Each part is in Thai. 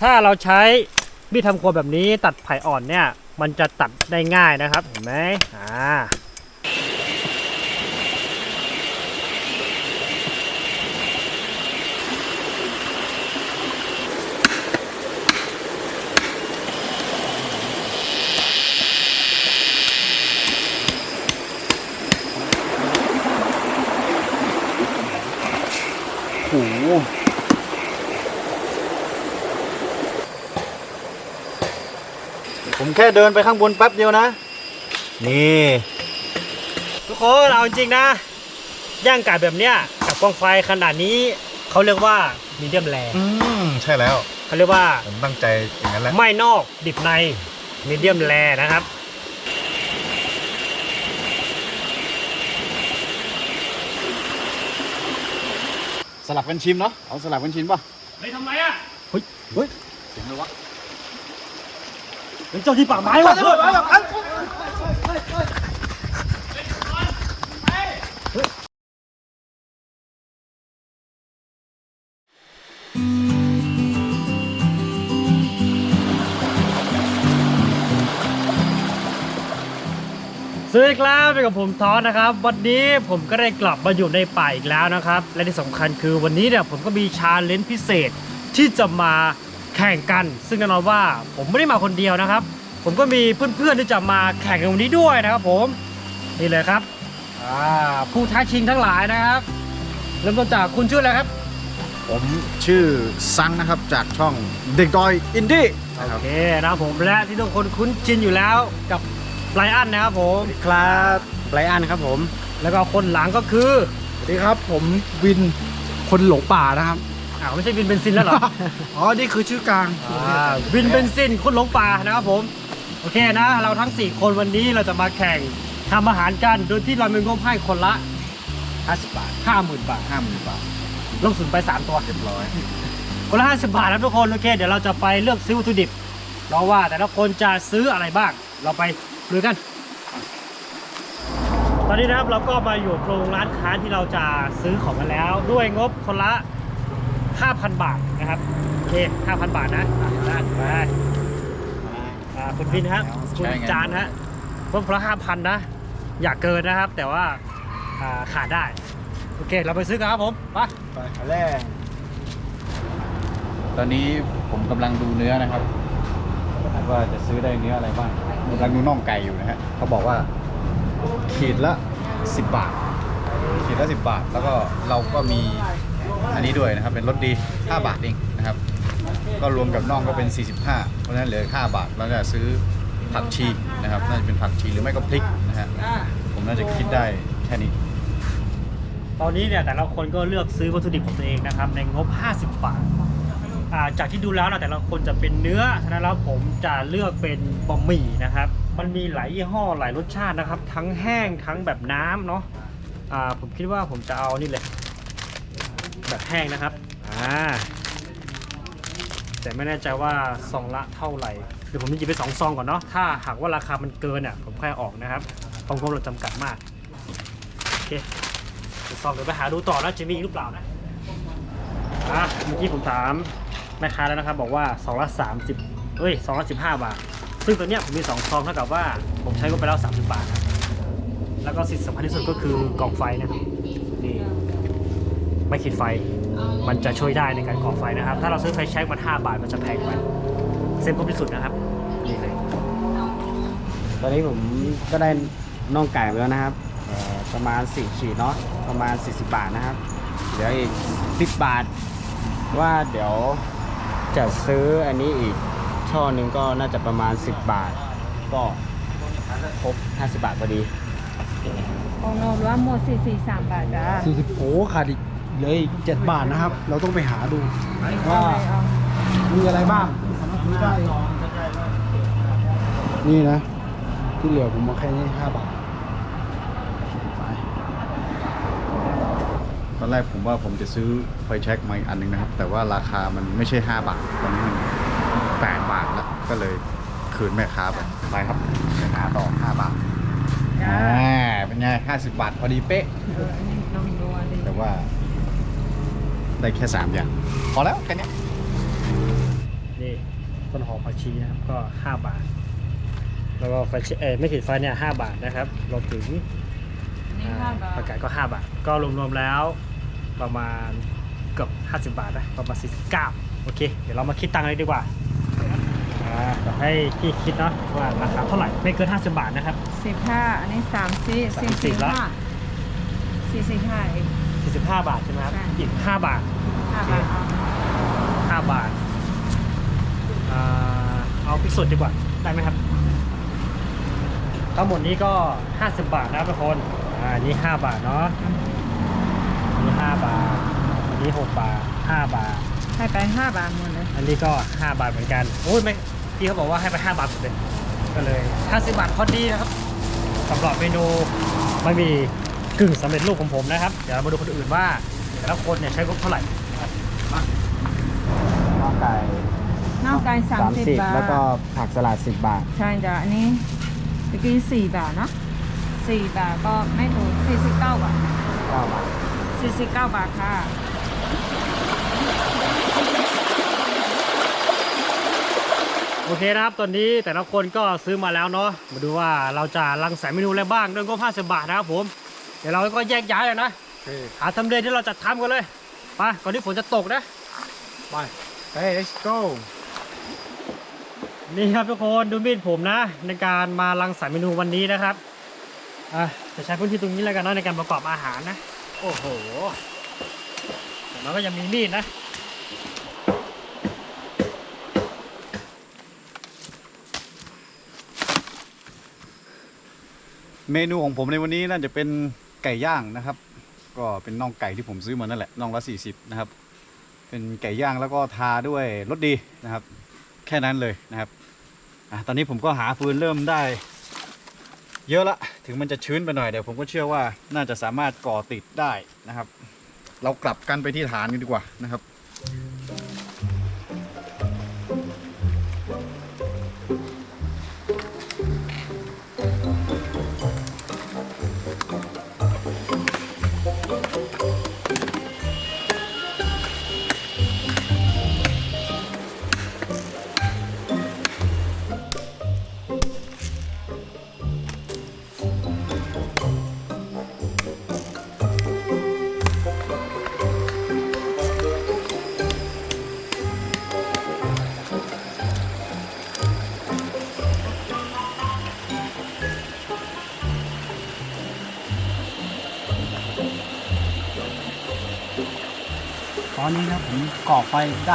ถ้าเราใช้มีดทำครัวแบบนี้ตัดไผ่อ่อนเนี่ย มันจะตัดได้ง่ายนะครับ เห็นไหมอ่าโอ้โห ผมแค่เดินไปข้างบนแป๊บเดียวนะ นี่ ทุกคนเอาจริงๆนะ ย่างไก่แบบเนี้ยกับกองไฟขนาดนี้เขาเรียกว่ามีเดียมแรอืมใช่แล้วเขาเรียกว่าผมตั้งใจอย่างนั้นแหละไม่นอกดิบในมีเดียมแรนะครับ สลับกันชิมเนาะเอาสลับกันชิมป่ะเฮ้ยทำไมอะเฮ้ยเฮ้ยเสียงอะไรวะ เป็นเจ้าที่ป่าไม้วะสวัสดีครับเป็นกับผมทอสนะครับ วันนี้ผมก็ได้กลับมาอยู่ในป่าอีกแล้วนะครับ และที่สำคัญคือวันนี้เนี่ยผมก็มีชาเลนจ์พิเศษที่จะมา แข่งกัน ซึ่งแน่นอนว่าผมไม่ได้มาคนเดียวนะครับ ผมก็มีเพื่อนๆที่จะมาแข่งกันวันนี้ด้วยนะครับผมนี่เลยครับอ่าผู้ท้าชิงทั้งหลายนะครับ เริ่มต้นจากคุณชื่ออะไรครับ ผมชื่อซังนะครับจากช่องเด็กดอยอินดี้นะครับโอเคนะครับผมและที่ทุกคนคุ้นชินอยู่แล้วกับไลอันนะครับผมครับไลอันครับผม แล้วก็คนหลังก็คือสวัสดีครับผมวินคนหลงป่านะครับ อ้าวไม่ใช่วินเบนซินแล้วเหรอ อ๋อ นี่คือชื่อกลาง อ่าวินเบนซินคนหลงป่านะครับผม โอเคนะ เราทั้ง 4 คนวันนี้เราจะมาแข่งทำอาหารกัน โดยที่เรามีงบให้คนละ 50 บาท 50,000 บาท50,000บาทลงสุนไป 3 ตัว เรียบร้อย คนละ 50 บาทนะทุกคน โอเค เดี๋ยวเราจะไปเลือกซื้อวัตถุดิบเราว่าแต่ละคนจะซื้ออะไรบ้าง เราไปดูกัน ตอนนี้นะครับเราก็มาอยู่ตรงร้านค้าที่เราจะซื้อของกันแล้ว ด้วยงบคนละ 5,000 บาทนะครับโอเค5,000 บาทนะอะได้ไปอ่าคุณบินครับคุณใช่ไงจานฮะงบคนละ5,000นะ อย่าเกินนะครับ แต่ว่าอ่าขาดได้ โอเค เราไปซื้อกันครับผมไปไปแรกตอนนี้ผมกำลังดูเนื้อนะครับ ว่าจะซื้อได้เนื้ออะไรบ้างกำลังดูน่องไก่อยู่นะฮะเขาบอกว่า ขีดละ 10 บาท ขีดละ 10 บาท แล้วก็เราก็มี อันนี้ด้วยนะครับเป็นรสดี 5 บาทเองนะครับ ก็รวมกับน่องก็เป็น 45 เพราะฉะนั้นเหลือ 5 บาทเราจะซื้อผักชีนะครับน่าจะเป็นผักชีหรือไม่ก็พริกนะฮะผมน่าจะคิดได้แค่นี้ ตอนนี้เนี่ยแต่ละคนก็เลือกซื้อวัตถุดิบของตัวเองนะครับในงบ 50 บาทจากที่ดูแล้วนะแต่ละคนจะเป็นเนื้อฉะนั้นแล้วผมจะเลือกเป็นบะหมี่นะครับ มันมีหลายยี่ห้อหลายรสชาตินะครับ ทั้งแห้งทั้งแบบน้ำเนาะผมคิดว่าผมจะเอานี่เลย แบบแห้งนะครับอ่าแต่ไม่แน่ใจว่าซองละเท่าไหร่เดี๋ยวผมจะหยิบไปสองซองก่อนเนาะถ้าหากว่าราคามันเกินอะผมค่อยออกนะครับเพราะงบเราจำกัดมากโอเคซองเดี๋ยวไปหาดูต่อนะจะมีอีกหรือเปล่านะอะเมื่อกี้ผมถามแม่ค้าแล้วนะครับบอกว่าซองละ30เอ้ยซองละ15บาทซึ่งตัวเนี้ยผมมี2ซองเท่ากับว่าผมใช้ก็ไปแล้ว30บาทนะแล้วก็สิ่งสำคัญที่สุดก็คือกล่องไฟนะครับนี่ ไม่ขีดไฟ มันจะช่วยได้ในการก่อไฟนะครับ ถ้าเราซื้อไฟแช็กมา5บาทมันจะแพงไปเส้นครบที่สุดนะครับนี่เลยตอนนี้ผมก็ได้น่องไก่ไปแล้วนะครับเอ่อประมาณ4ขีดเนาะประมาณ 40 บาทนะครับ เดี๋ยวอีก 10 บาท ว่าเดี๋ยวจะซื้ออันนี้อีกช่อหนึ่งก็น่าจะประมาณ 10 บาท ก็ครบ50 บาทพอดีของนมว่าหมดสี่สี่สามบาทจ้าสี่สิบโอ้ขาดอีก เหลยอีกเจ็ดบาทนะครับ เราต้องไปหาดูว่ามีอะไรบ้างซื้อได้นี่นะ ที่เหลือผมมาแค่นี้ห้าบาทตอนแรกผมว่าผมจะซื้อไฟแช็กมาอีกอันหนึงนะครับ แต่ว่าราคามันไม่ใช่ 5 บาท ตอนนี้มัน8บาทแล้ว ก็เลยคืนแม่ค้าไปไปครับไปหาต่อ 5 บาทอ่าเป็นไง 50 บาทพอดีเป๊ะแต่ว่า ได้แค่ 3 อย่าง พอแล้วแค่เนี้ยนี่ต้นหอมผักชีนะครับก็ 5 บาท แล้วก็ไฟเชเอยไม่ขีดไฟเนี่ย5บาทนะครับรวมถึงนี่อ่าห้าบาทผักกาดก็ 5 บาท ก็รวมๆแล้วประมาณเกือบ50 บาทนะประมาณ49โอเค เดี๋ยวเรามาคิดตังค์เลยดีกว่าอ่าเดี๋ยวให้พี่คิดเนาะว่าราคาเท่าไหร่ไม่เกิน 50 บาทนะครับ สิบห้าอันนี้สามสี่สามสี่สิสี่บละ ห้าสี่สี่ห้าเอง 45 บาทใช่ไหมครับ ใช่ อีก 5 บาท ห้าบาทเอาห้าบาทอ่าเอาพริกสดดีกว่า ได้ไหมครับ ทั้งหมดนี้ก็ 50 บาทนะครับทุกคนอ่าอันนี้ 5 บาทเนาะอันนี้ 5 บาท อันนี้ 6 บาท 5 บาท ให้ไปห้าบาทหมดเลยอันนี้ก็ 5 บาทเหมือนกันโอ้ยไม่พี่เขาบอกว่าให้ไป 5 บาทหมดเลยก็เลย 50 บาทพอดีนะครับสำหรับเมนูบะหมี่ กึ่งสำเร็จรูปของผมนะครับ เดี๋ยวเรามาดูคนอื่นว่าแต่ละคนเนี่ยใช้งบเท่าไหร่น่องไก่น่องไก่สามสิบบาท แล้วก็ผักสลัดสิบบาท ใช่จ้ะอันนี้เมื่อกี้สี่บาทเนอะสี่บาทก็ไม่ถูกสี่สิบเก้าบาทเก้าบาทสี่สิบเก้าบาทค่ะโอเคนะครับตอนนี้แต่ละคนก็ซื้อมาแล้วเนาะมาดูว่าเราจะรังสรรค์เมนูอะไรบ้างเรื่องก็50 บาทนะครับผม เดี๋ยวเราก็แยกย้ายเลยนะหาทำเลที่เราจะทำกันเลยไปก่อนที่ฝนจะตกนะไปเฮ้ย let's go นี่ครับทุกคนดูมีดผมนะ ในการมารังสรรค์เมนูวันนี้นะครับอะจะใช้พื้นที่ตรงนี้แล้วกันเนาะในการประกอบอาหารนะ โอ้โหแต่เราก็ยังมีมีดนะเมนูของผมในวันนี้น่าจะเป็น ไก่ย่างนะครับ ก็เป็นน่องไก่ที่ผมซื้อมานั่นแหละน่องละ 40 นะครับ เป็นไก่ย่างแล้วก็ทาด้วยรสดีนะครับ แค่นั้นเลยนะครับอะตอนนี้ผมก็หาฟืนเริ่มได้ เยอะละถึงมันจะชื้นไปหน่อยเดี๋ยวผมก็เชื่อว่าน่าจะสามารถก่อติดได้นะครับ เรากลับกันไปที่ฐานกันดีกว่านะครับ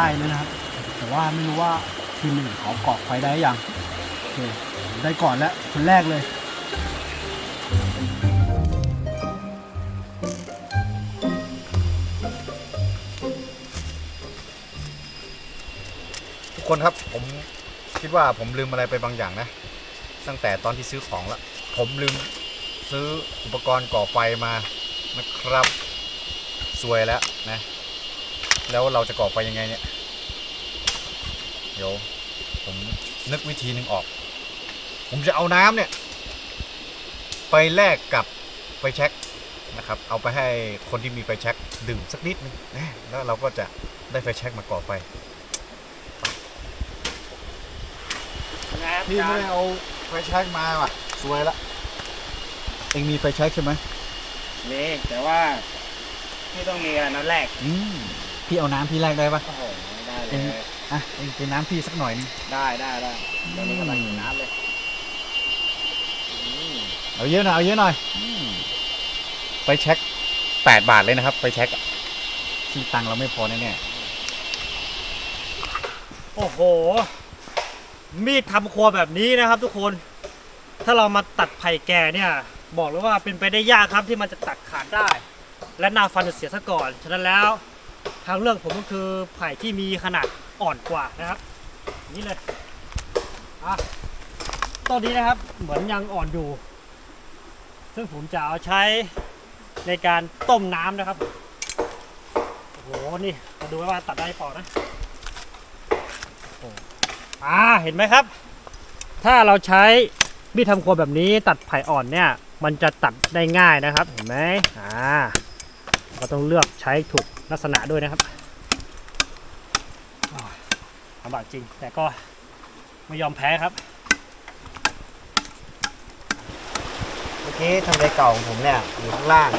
ไฟได้แล้วนะครับ แต่ว่าไม่รู้ว่าทีมอื่นเขาก่อไฟได้ยังโอเคได้ก่อนแล้วคนแรกเลยทุกคนครับผมคิดว่าผมลืมอะไรไปบางอย่างนะ ตั้งแต่ตอนที่ซื้อของละผมลืมซื้ออุปกรณ์ก่อไฟมานะครับ สวยแล้วนะ แล้วเราจะก่อไฟยังไงเนี่ย เดี๋ยวผมนึกวิธีหนึ่งออก ผมจะเอาน้ำเนี่ย ไปแลกกับไฟแช็กนะครับ เอาไปให้คนที่มีไฟแช็กดื่มสักนิดนึงนะแล้วเราก็จะได้ไฟแช็กมาก่อไฟพี่ไม่ได้เอาไฟแช็กมาว่ะ สวยละ เองมีไฟแช็กใช่ไหมนี่แต่ว่าพี่ต้องมีอะไรนัดแรก อืมพี่เอาน้ำพี่แรกได้ปะโอ้โหได้เลเอ็นย อะเองเป็นน้ำพี่สักหน่อยนึงได้ได้ได้ตอนนี้กำลังอยู่น้ำเลยอืมเอาเยอะหน่อยเอาเยอะหน่อยไฟแช็กแปดบาทเลยนะครับไฟแช็กอะที่ตังค์เราไม่พอแน่โอ้โห มีดทำครัวแบบนี้นะครับทุกคน ถ้าเรามาตัดไผ่แก่เนี่ย บอกเลยว่าเป็นไปได้ยากครับที่มันจะตัดขาดได้ และหนาฟันจะเสียซะก่อน ฉะนั้นแล้วทางเลือกผมก็คือไผ่ที่มีขนาด อ่อนกว่านะครับ นี่เลยอะต้นนี้นะครับเหมือนยังอ่อนอยู่ ซึ่งผมจะเอาใช้ในการต้มน้ำนะครับโอ้โหนี่มาดูว่าตัดได้เปล่านะอ่าเห็นไหมครับ ถ้าเราใช้มีดทำครัวแบบนี้ตัดไผ่อ่อนเนี่ย มันจะตัดได้ง่ายนะครับ เห็นไหมอ่าเราต้องเลือกใช้ถูกลักษณะด้วยนะครับ ลำบากจริง แต่ก็ไม่ยอมแพ้ครับ เมื่อกี้ทำเลเก่าของผมเนี่ยอยู่ข้างล่าง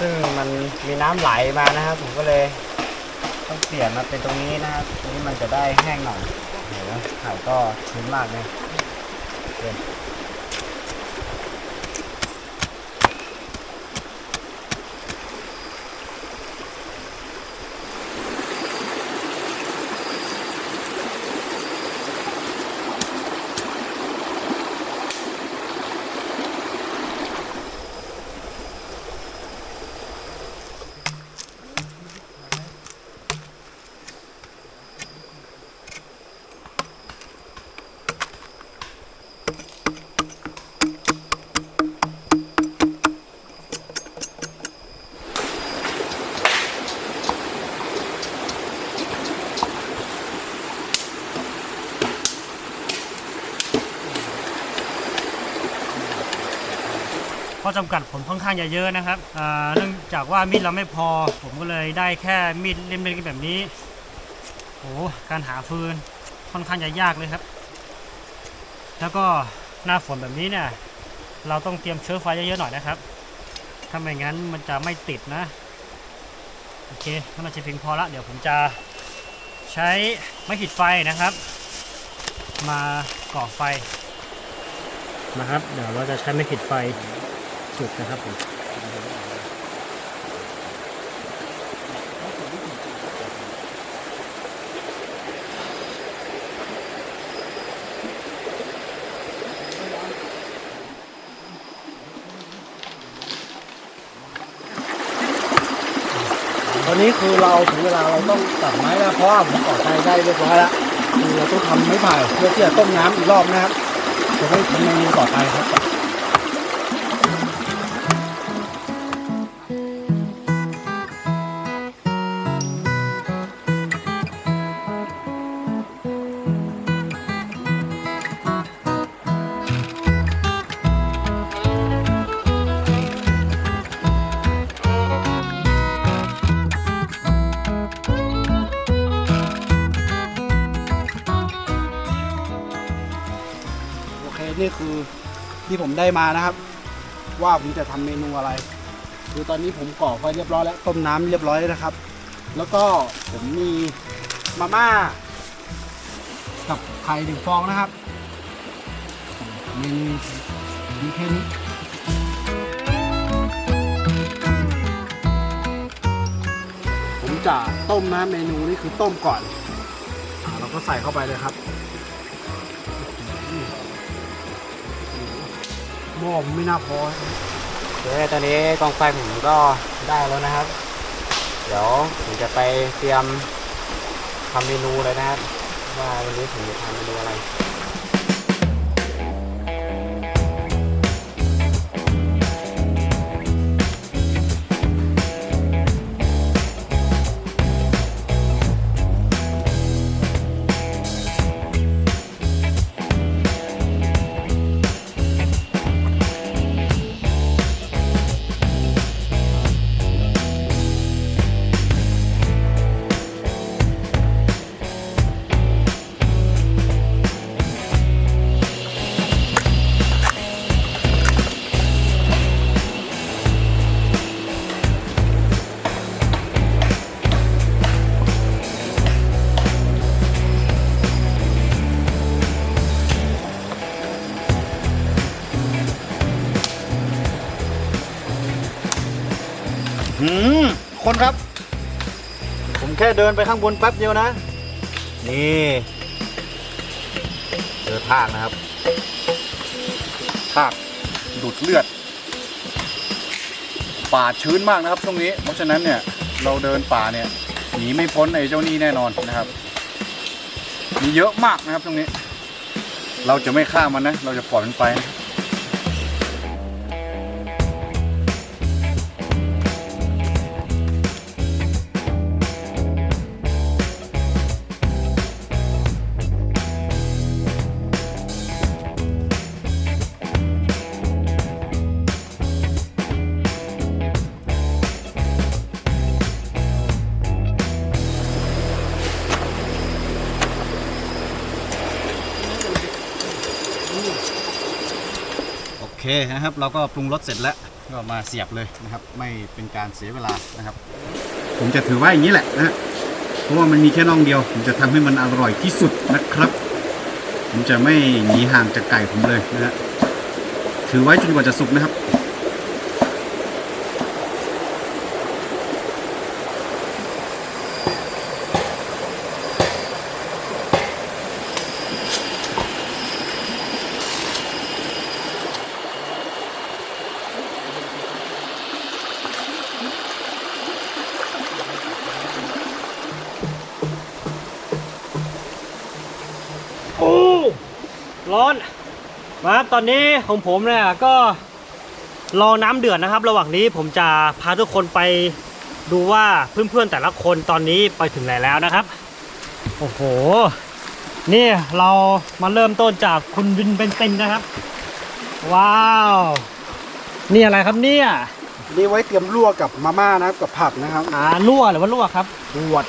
ซึ่งมันมีน้ำไหลมานะครับ ผมก็เลยต้องเปลี่ยนมาเป็นตรงนี้นะครับตรงนี้มันจะได้แห้งหน่อยโอ้โหไข่ก็ชื้นมากเลยโอเค จำกัดผมค่อนข้างจะเยอะนะครับเนื่องจากว่ามีดเราไม่พอ ผมก็เลยได้แค่มีดเล่มเล็กๆแบบนี้โอ้การหาฟืนค่อนข้างจะยากเลยครับ แล้วก็หน้าฝนแบบนี้เนี่ยเราต้องเตรียมเชื้อไฟเยอะๆหน่อยนะครับถ้าไม่งั้นมันจะไม่ติดนะโอเคน่าจะเพียงพอละเดี๋ยวผมจะใช้ไม้ขีดไฟนะครับ มาก่อไฟนะครับ เดี๋ยวเราจะใช้ไม้ขีดไฟ จุดนะครับผมตอนนี้คือเราถึงเวลาเราต้องตัดไม้แล้วเพราะว่าผมก่อไฟได้เรียบร้อยแล้วคือเราต้องทำไม้ไผ่เพื่อที่จะต้มน้ำอีกรอบนะครับจะได้ทำเมนูต่อไปครับ นี่คือที่ผมได้มานะครับ ว่าผมจะทำเมนูอะไร คือตอนนี้ผมก่อไฟเรียบร้อยแล้วต้มน้ำเรียบร้อยแล้วนะครับ แล้วก็ผมมีมาม่ากับไข่หนึ่งฟองนะครับเมนูมีแค่นี้ผมจะต้มนะเมนูนี้คือต้มก่อนอเราก็ใส่เข้าไปเลยครับ หม้อมไม่น่าพอโอเคตอนนี้กองไฟผมก็ได้แล้วนะครับ เดี๋ยวผมจะไปเตรียมทำเมนูเลยนะครับ ว่าวันนี้ผมจะทำเมนูอะไร ผมแค่เดินไปข้างบนแป๊บเดียวนะ นี่เจอทากนะครับทากดูดเลือด ป่าชื้นมากนะครับช่วงนี้ เพราะฉะนั้นเนี่ยเราเดินป่าเนี่ยหนีไม่พ้นไอ้เจ้านี่แน่นอนนะครับมีเยอะมากนะครับช่วงนี้ เราจะไม่ฆ่ามันนะ เราจะปล่อยมันไปนะ คนะครับ เราก็ปรุงรสเสร็จแล้วก็มาเสียบเลยนะครับ ไม่เป็นการเสียเวลานะครับ ผมจะถือว่าอย่างนี้แหละนะเพราะว่ามันมีแค่น่องเดียว ผมจะทำให้มันอร่อยที่สุดนะครับ ผมจะไม่หนีห่างจากไก่ผมเลยนะฮะถือไว้จนกว่าจะสุกนะครับ อนนี้ของผมเนี่ยก็รอน้ำเดือดนะครับ ระหว่างนี้ผมจะพาทุกคนไปดูว่าเพื่อนๆแต่ละคนตอนนี้ไปถึงไหนแล้วนะครับ โอ้โห นี่เรามาเริ่มต้นจากคุณวินเบนเซนนะครับ ว้าว นี่อะไรครับเนี่ยนี่ไว้เตรียมลวกกับมาม่านะครับกับผักนะครับอ่ารั่วหรือว่ารั่วครับลวด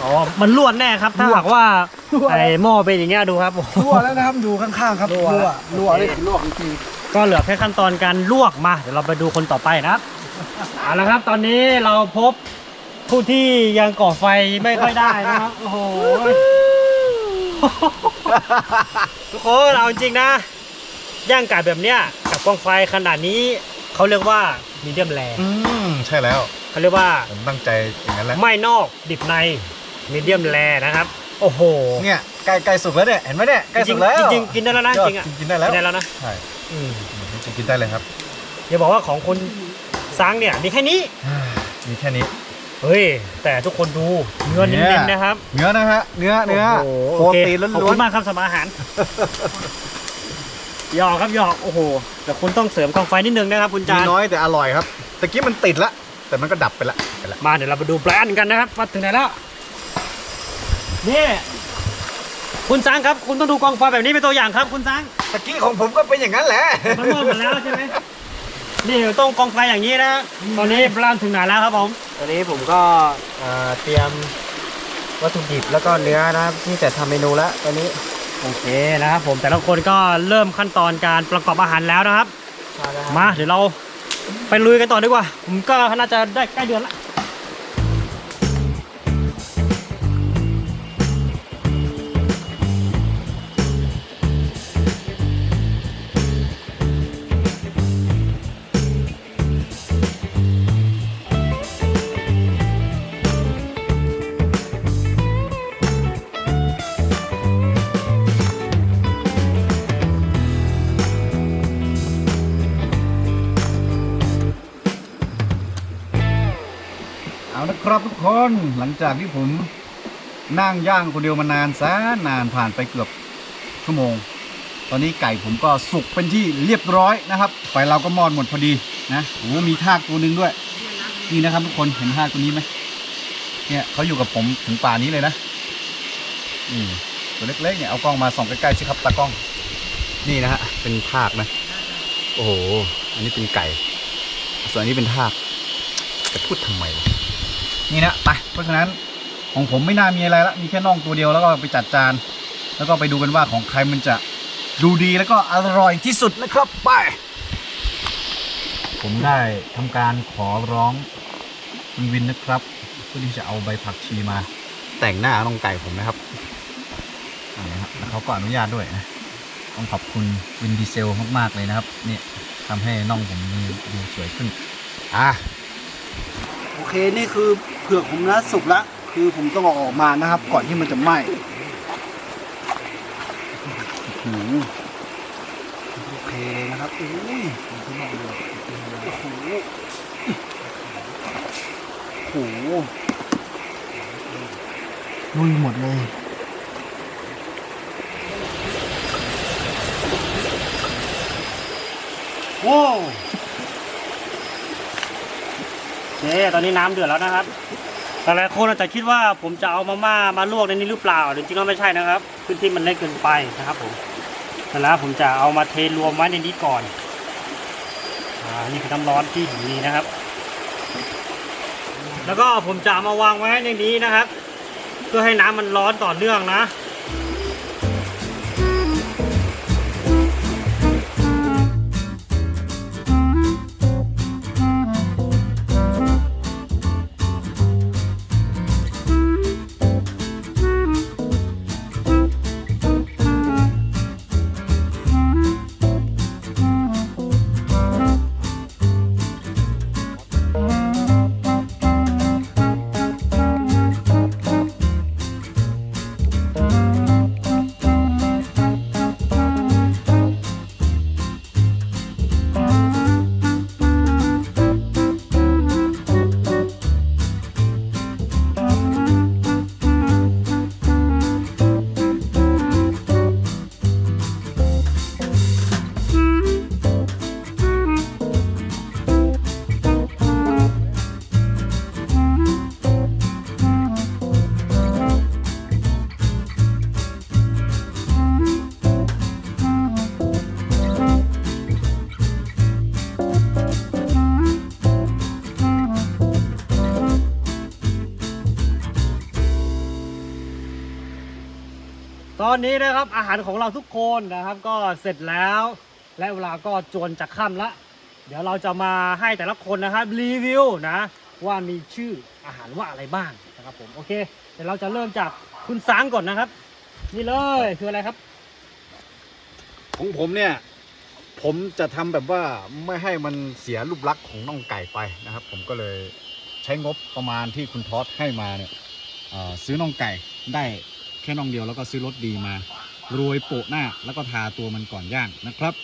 อ๋อมันรั่วแน่ครับถ้าหากว่ารั่ว ไอ้หม้อเป็นอย่างเงี้ยดูครับโอ้โหลวกแล้วนะครับดูข้างๆครับลลววกกลวกนี่คือลวกจริงก็เหลือแค่ขั้นตอนการลวกมา เดี๋ยวเราไปดูคนต่อไปนะครับเอาละครับ ตอนนี้เราพบผู้ที่ยังก่อไฟไม่ค่อยได้นะครับ โอ้โห ทุกคนเอาจริงๆนะ ย่างไก่แบบเนี้ยกับกองไฟขนาดนี้ เขาเรียกว่ามีเดียมแรอืมใช่แล้วเขาเรียกว่า ผมตั้งใจอย่างนั้นแหละไม่นอกดิบในมีเดียมแรนะครับ โอ้โหเนี่ยใกล้ใกล้สุกแล้วเนี่ยเห็นไหมเนี่ยใกล้จริสุงกแล้วๆจริงๆกินได้แล้วนะจริงอะกินได้แล้วกินได้แล้วนะใช่อืมจริงๆกินได้เลยครับอย่าบอกว่าของคุณซังเนี่ยมีแค่นี้มีแค่นี้เฮ้ยแต่ทุกคนดูเนื้อเนี่เน้ยนๆนะครับ เนื้อนะฮะเนื้อเนื้อโโหโปรโอเคตีนขอบล้วคุนณมากครับสำหรับอาหารหยอกครับหยอกโอ้โหแต่คุณต้องเสริมกองไฟนิดนึงนะครับคุณๆมีจานน้อยแต่อร่อยครับตะกี้มันติดละแต่มันก็ดับไปละไปละมาเดี๋ยวเราไปดูแบรนด์กันนะครับว่าถึงไหนแล้ว นี่คุณซังครับ คุณต้องดูกองไฟแบบนี้เป็นตัวอย่างครับคุณซังตะกี้ของผมก็เป็นอย่างนั้นแหละ มันมอดหมดแล้วใช่ไหมนี่ต้องกองไฟอย่างนี้นะตอนนี้แบรนด์ถึงไหนแล้วครับผมๆตอนนี้ผมก็เอ่อเตรียมวัตถุดิบแล้วก็เนื้อนะครับที่จะทำเมนูแล้วตอนนี้โอเคนะครับผมแต่ละคนก็เริ่มขั้นตอนการประกอบอาหารแล้วนะครับ มาเดี๋ยวเราไปลุยกันต่อดีกว่า ผมก็น่าจะได้ใกล้เดือนละ ครับทุกคนหลังจากที่ผมนั่งย่างคนเดียวมานานแสนนานผ่านไปเกือบชั่วโมง ตอนนี้ไก่ผมก็สุกเป็นที่เรียบร้อยนะครับไฟเราก็มอดหมดพอดีนะโอ้มีทากตัวหนึ่งด้วย นี่นะครับทุกคนเห็นทากตัวนี้ไหมเนี่ยเขาอยู่กับผมถึงป่านี้เลยนะนี่ตัวเล็กๆเนี่ยเอากล้องมาส่องใกล้ๆสิครับตากล้อง นี่นะฮะเป็นทากนะ โอ้โหอันนี้เป็นไก่ ส่วนอันนี้เป็นทากจะพูดทำไม นี่นะไปเพราะฉะนั้นของผมไม่น่ามีอะไรละมีแค่น่องตัวเดียวแล้วก็ไปจัดจาน แล้วก็ไปดูกันว่าของใครมันจะดูดีแล้วก็อร่อยที่สุดนะครับไป ผมได้ทำการขอร้องคุณวินนะครับเพื่อที่จะเอาใบผักชีมา แต่งหน้าน่องไก่ผมนะครับนี่ครับแล้วเขาก็อนุญาตด้วยนะต้องขอบคุณวินดีเซลมากๆเลยนะครับนี่ทำให้น่องผมดูสวยขึ้น อะ โอเค นี่คือ เผือกผมนะสุกละคือผมต้องเอาออกมานะครับ ก่อนที่มันจะไหม้อื้อหือโอเคนะครับอุ้ยโอ้โหโอ้โหลุยหมดเลยโอ้โอเคตอนนี้น้ำเดือดแล้วนะครับ หลายๆคนอาจจะคิดว่าผมจะเอามาม่ามาลวกในนี้หรือเปล่าจริงๆแล้วไม่ใช่นะครับ พื้นที่มันเล็กเกินไปนะครับผมแต่ล้วผมจะเอามาเทรวมไว้ในนี้ก่อนอ่านี่คือน้ำร้อนที่ผมมีนะครับ แล้วก็ผมจะมาวางไว้ในนี้นะครับ เพื่อให้น้ำมันร้อนต่อเนื่องนะ อนนี้นะครับอาหารของเราทุกคนนะครับ ก็เสร็จแล้ว และเวลาก็จวนจะค่ำละ เดี๋ยวเราจะมาให้แต่ละคนนะครับรีวิวนะ ว่ามีชื่ออาหารว่าอะไรบ้างนะครับผมโอเคเดี๋ยวเราจะเริ่มจากคุณสางก่อนนะครับ นี่เลยคืออะไรครับ ของผมเนี่ย ผมจะทำแบบว่าไม่ให้มันเสียรูปลักษณ์ของน่องไก่ไปนะครับ ผมก็เลยใช้งบประมาณที่คุณทอสให้มาเนี่ยเอ่อซื้อน่องไก่ได้ แค่น่องเดียวแล้วก็ซื้อรสดีมา โรยโปะหน้าแล้วก็ทาตัวมันก่อนย่างนะครับ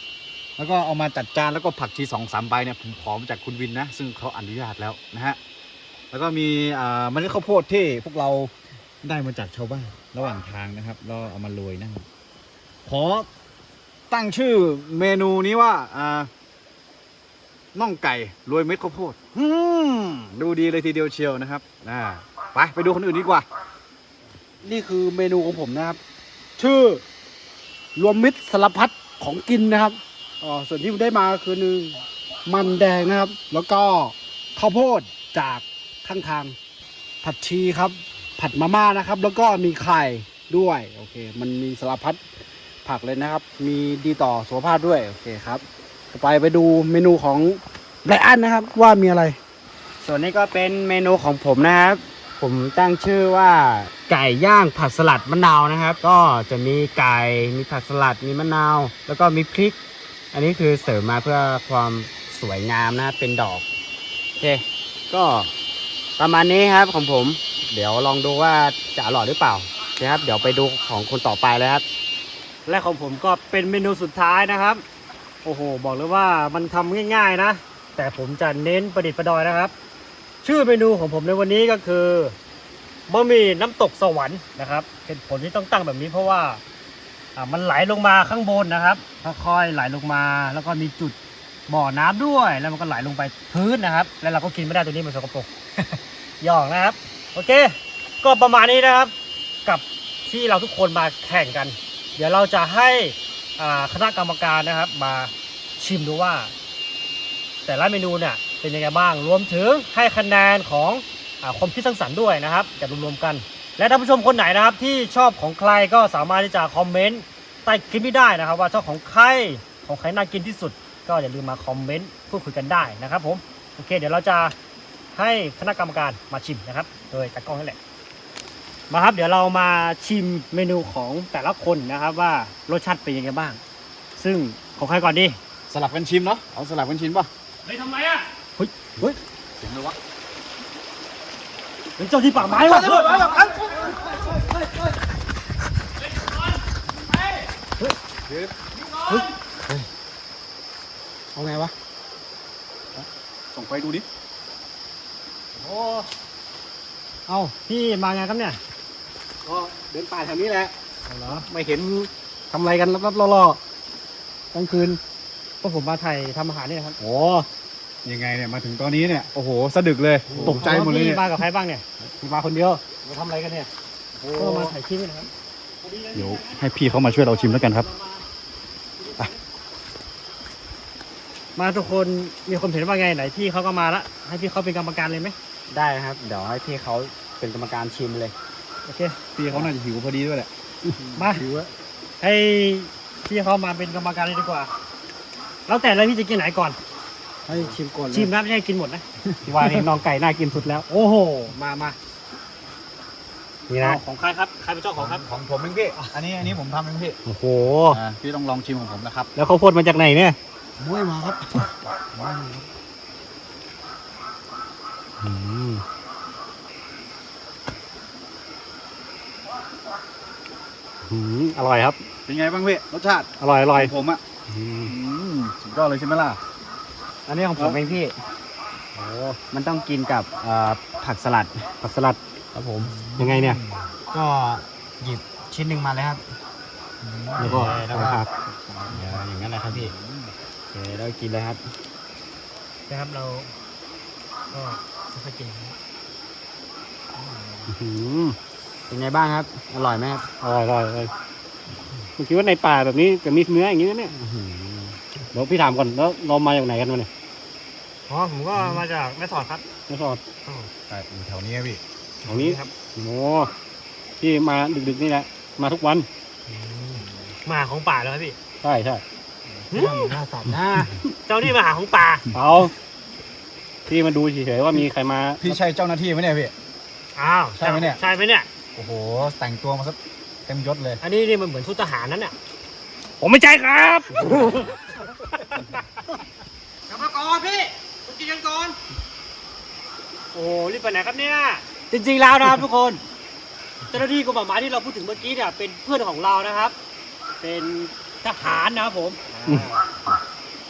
แล้วก็เอามาจัดจานแล้วก็ผักชีสองสามใบเนี่ยผมขอมาจากคุณวินนะ ซึ่งเขาอนุญาตแล้วนะฮะแล้วก็มีอ่าเมล็ดข้าวโพดที่พวกเราได้มาจากชาวบ้านระหว่างทางนะครับแล้วเอามาโรยน้าขอตั้งชื่อเมนูนี้ว่าอ่าน่องไก่รวยเม็ดข้าวโพดอืมดูดีเลยทีเดียวเชียวนะครับอ่าไปไปดูคนอื่นดีกว่า นี่คือเมนูของผมนะครับ ชื่อรวมมิตรสารพัดของกินนะครับอ๋อส่วนที่ผมได้มาคือหนึ่งมันแดงนะครับ แล้วก็ข้าวโพดจากข้างทางผัดชีครับ ผัดมาม่านะครับ แล้วก็มีไข่ด้วย โอเค มันมีสารพัดผักเลยนะครับ มีดีต่อสุขภาพด้วย โอเคครับต่อไปไปดูเมนูของไบรอันนะครับ ว่ามีอะไร ส่วนนี้ก็เป็นเมนูของผมนะครับ ผมตั้งชื่อว่าไก่ย่างผัดสลัดมะนาวนะครับ ก็จะมีไก่มีผัดสลัดมีมะนาว แล้วก็มีพริก อันนี้คือเสริมมาเพื่อความสวยงามนะครับเป็นดอกโอเคก็ประมาณนี้ครับของผม เดี๋ยวลองดูว่าจะอร่อยหรือเปล่านะครับเดี๋ยวไปดูของคนต่อไปเลยครับ และของผมก็เป็นเมนูสุดท้ายนะครับ โอ้โห บอกเลยว่ามันทำง่าย ๆ นะ แต่ผมจะเน้นประดิษฐ์ประดอยนะครับ ชื่อเมนูของผมในวันนี้ก็คือบะหมี่น้ำตกสวรรค์นะครับเป็นผลที่ต้องตั้งแบบนี้เพราะว่าอ่ามันไหลลงมาข้างบนนะครับค่อยๆไหลลงมา แล้วก็มีจุดบ่อน้ำด้วย แล้วมันก็ไหลลงไปพื้นนะครับ แล้วเราก็กินไม่ได้ตัวนี้มันสกปรกหยอกนะครับ โอเค ก็ประมาณนี้นะครับ กับที่เราทุกคนมาแข่งกัน เดี๋ยวเราจะให้คณะกรรมการนะครับ มาชิมดูว่า แต่ละเมนูเนี่ย เป็นยังไงบ้างรวมถึงให้คะแนนของอาความคิดสร้างสรรค์ด้วยนะครับจะรวมๆกัน และท่านผู้ชมคนไหนนะครับที่ชอบของใครก็สามารถที่จะคอมเมนต์ใต้คลิปนี้ได้นะครับ ว่าชอบของใครของใครน่ากินที่สุด ก็อย่าลืมมาคอมเมนต์พูดคุยกันได้นะครับผมโอเค เดี๋ยวเราจะให้คณะกรรมการมาชิมนะครับ โดยตากล้องนั่นแหละมาครับเดี๋ยวเรามาชิมเมนูของแต่ละคนนะครับว่ารสชาติเป็นยังไงบ้าง ซึ่งของใครก่อนดีสลับกันชิมเนาะเอาสลับกันชิมป่ะเฮ้ยทำไมอะ เฮ้ย เฮ้ยเสียงเลยวะเป็นเจ้าที่ป่าไม้ว่ะเฮ้ยเอาไงวะ ส่งไปดูดิ โอ้เอาพี่มาไงครับเนี่ยก็เดินป่าแถวนี้แหละเอาเหรอไม่เห็นทำอะไรกันรับๆล่อๆกลางคืนก็ผมมาถ่ายทำอาหารนี่นะครับ โอ้ ยังไงเนี่ยมาถึงตอนนี้เนี่ยโอ้โหสะดึกเลยตกใจหมดเลยพี่เนี่ยมากับใครบ้างเนี่ยมาคนเดียวมาทำอะไรกันเนี่ยก็มาถ่ายคลิปนี่นะครับเดี๋ยวให้พี่เขามาช่วยเราชิมแล้วกันครับ มาทุกคนมีคนเห็นว่าไงไหนพี่เขาก็มาละให้พี่เขาเป็นกรรมการเลยไหมได้ครับ เดี๋ยวให้พี่เขาเป็นกรรมการชิมเลยโอเคพี่เขาน่าจะหิวพอดีด้วยแหละมาหิวอะให้พี่เขามาเป็นกรรมการเลยดีกว่า แล้วแต่เลยพี่จะกินไหนก่อน ให้ชิมก่อนเลยชิมนะไม่ใช่กินหมดนะที่ว่านี่น้องไก่น่ากินสุดแล้ว โอ้โห มามานี่นะเอาของใครครับ ใครเป็นเจ้าของครับ ของผมเองพี่ อันนี้อันนี้ผมทำเองพี่ โอ้โหอ่าพี่ต้องลองชิมของผมนะครับ แล้วข้าวโพดมาจากไหนเนี่ยบ้วยมาครับอืมอืมอร่อยครับ เป็นไงบ้างพี่ รสชาติ อร่อยอร่อยของผมอะอืมอืมสุดยอดเลยใช่ไหมล่ะ อันนี้ของผมเองพี่ โอ้มันต้องกินกับเอ่อผักสลัด ผักสลัดครับผม ยังไงเนี่ย ก็หยิบชิ้นหนึ่งมาเลยครับ แล้วก็แล้วก็ผักเดี๋ยวอย่างนั้นนะครับพี่โอเคแล้วกินเลยครับ นะครับเราก็ไม่ค่อยกินนะครับอื้อหือเป็นไงบ้างครับ อร่อยไหมครับอร่อยอร่อยอร่อยผมคิดว่าในป่าแบบนี้จะมีเนื้ออย่างนี้นะเนี่ยอื้อหือเดี๋ยวพี่ถามก่อนแล้วเรามาจากไหนกันวะเนี่ย อ๋อผมก็มาจากแม่สอดครับแม่สอดใช่อยู่แถวนี้พี่แถวนี้ครับโอ้พี่มาดึกๆนี่แหละมาทุกวันอมาหาของป่าแล้วครับพี่ใช่ใช่หน้าสัตว์นะเจ้านี่มาหาของป่าเอาพี่มาดูเฉยๆว่ามีใครมาพี่ใช่เจ้าหน้าที่ไหมเนี่ยพี่อ้าวใช่ไหมเนี่ยใช่ไหมเนี่ยโอ้โหแต่งตัวมาซะเต็มยศเลย อันนี้นี่มันเหมือนชุดทหารนั่นน่ะผมไม่ใช่ครับกลับมาก่อนพี่มา กินกันก่อน โอ้โหรีบไปไหนครับเนี่ย จริงๆแล้วนะครับทุกคน เจ้าหน้าที่กรมป่าไม้ที่เราพูดถึงเมื่อกี้เนี่ยเป็นเพื่อนของเรานะครับ เป็นทหารนะครับผม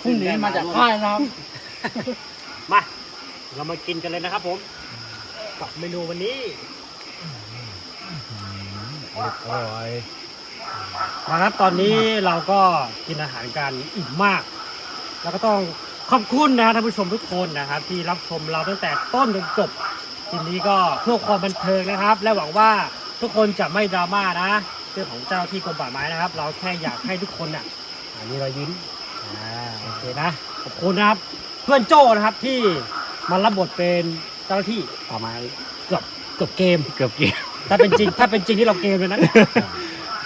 พรุ่งนี้มาจากค่ายนะครับ มา เรามากินกันเลยนะครับผมกับเมนูวันนี้โอ้ยมาครับตอนนี้เราก็กินอาหารกันอิ่มมาก แล้วก็ต้อง ขอบคุณนะท่านผู้ชมทุกคนนะครับ ที่รับชมเราตั้งแต่ต้นจนจบทีนี้ก็เพื่อความบันเทิงนะครับ และหวังว่าทุกคนจะไม่ดราม่านะเรื่องของเจ้าที่กรมป่าไม้นะครับ เราแค่อยากให้ทุกคนน่ะอ่ามีรอยยิ้มอ่าโอเคนะขอบคุณนะครับ เพื่อนโจ้นะครับที่มารับบทเป็นเจ้าหน้าที่ป่าไม้เกือบเกือบเกม เกือบเกม ถ้าเป็นจริงถ้าเป็นจริงที่เราเกมเลยนะ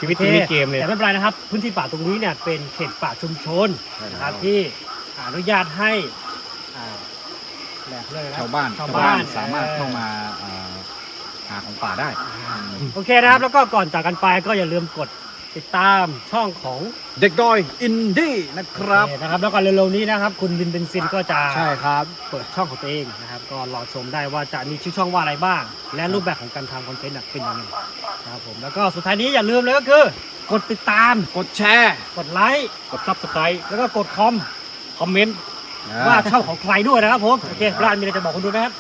ชีวิตที่มีเกมเลย แต่ไม่เป็นไรนะครับ พื้นที่ป่าตรงนี้เนี่ยเป็นเขตป่าชุมชนนะครับที่ อนุญาตให้อ่าแหลกเลยนะชาวบ้านชาวบ้านสามารถเข้ามาเอ่อหาของป่าได้โอเคนะครับ แล้วก็ก่อนจากกันไปก็อย่าลืมกดติดตามช่องของเด็กดอยอินดี้นะครับเนะครับ แล้วก็เร็วๆนี้นะครับ คุณวินเบนซินก็จะใช่ครับ เปิดช่องของตัวเองนะครับ ก็รอชมได้ว่าจะมีชื่อช่องว่าอะไรบ้าง และรูปแบบของการทำคอนเทนต์น่ะเป็นยังไงนะครับผมแล้วก็สุดท้ายนี้อย่าลืมเลยก็คือ กดติดตามกดแชร์ กดไลค์ กด subscribe แล้วก็กดคอม คอมเมนต์ว่าว่าช่องของใครด้วยนะครับผมโอเคร้านมีอะไรจะบอกคนดูไหมครับ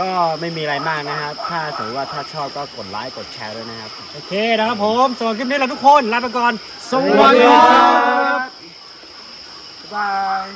ก็ไม่มีอะไรมากนะครับ ถ้าสมมติว่าถ้าชอบก็กดไลค์กดแชร์ด้วยนะครับ โอเคนะครับผมสำหรับคลิปนี้เราทุกคนลาไปก่อนสสวัสดีครับบ๊ายบาย